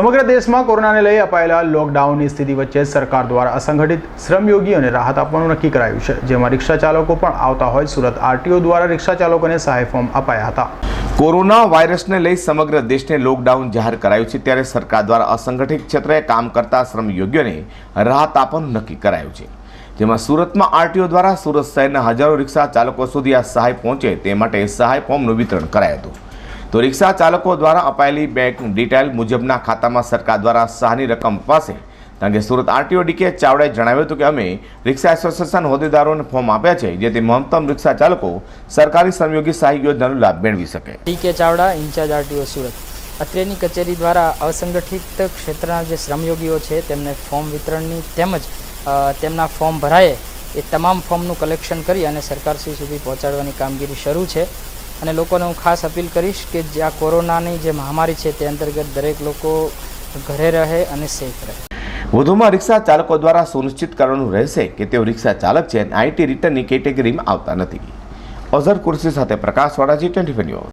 સમગ્ર દેશમાં કોરોનાને લઈ અપાયેલા લોકડાઉનની સ્થિતિ વચ્ચે સરકાર દ્વારા અસંગઠિત શ્રમયોગીઓને રાહત આપવાનું નક્કી કરાયું છે, જેમાં રિક્ષા ચાલકો પણ આવતા હોય સુરત. આરટીઓ દ્વારા રિક્ષા ચાલકોને સહાય ફોર્મ અપાયા હતા. કોરોના વાયરસને લઈ સમગ્ર દેશને લોકડાઉન જાહેર કરાયું છે, ત્યારે સરકાર દ્વારા અસંગઠિત ક્ષેત્રે કામ કરતા શ્રમયોગીઓને રાહત આપવાનું નક્કી કરાયું છે. જેમાં સુરતમાં આરટીઓ દ્વારા સુરત શહેરના હજારો રિક્ષા ચાલકો સુધી આ સહાય પહોંચે તે માટે સહાય ફોર્મનું વિતરણ કરાયું હતું. તો રિક્ષા ચાલકો દ્વારા અપાયેલી બેંક ડિટેલ મુજબના ખાતામાં સરકાર દ્વારા સહાયની રકમ અપાશે કારણ કે સુરત આરટીઓ ડીકે ચાવડાએ જણાવ્યું હતું કે અમે રિક્ષા એસોસિએશન હોદ્દેદારોને ફોર્મ આપ્યા છે, જેથી મહત્તમ રિક્ષા ચાલકો સરકારી શ્રમયોગી સહાય યોજનાનો લાભ મેળવી શકે. T K Chavda, incharge RTO Surat. અત્રેની કચેરી દ્વારા અસંગઠિત ક્ષેત્રના જે શ્રમયોગીઓ છે, તેમને ફોર્મ વિતરણની તેમજ તેમના ફોર્મ ભરાય એ તમામ ફોર્મનું કલેક્શન કરી અને સરકારશ્રી સુધી પહોંચાડવાની કામગીરી શરૂ છે. અને લોકોને હું ખાસ અપીલ કરીશ કે જ્યાં કોરોનાની જે મહામારી છે તે અંતર્ગત દરેક લોકો ઘરે રહે અને સેફ રહે. વધુમાં રિક્ષા ચાલકો દ્વારા સુનિશ્ચિત કરવાનું રહેશે કે તેઓ રિક્ષા ચાલક છે અને આઈટી રિટર્નની કેટેગરીમાં આવતા નથી. અઝર કુર્સી સાથે પ્રકાશવાળાજી ટ્વેન્ટી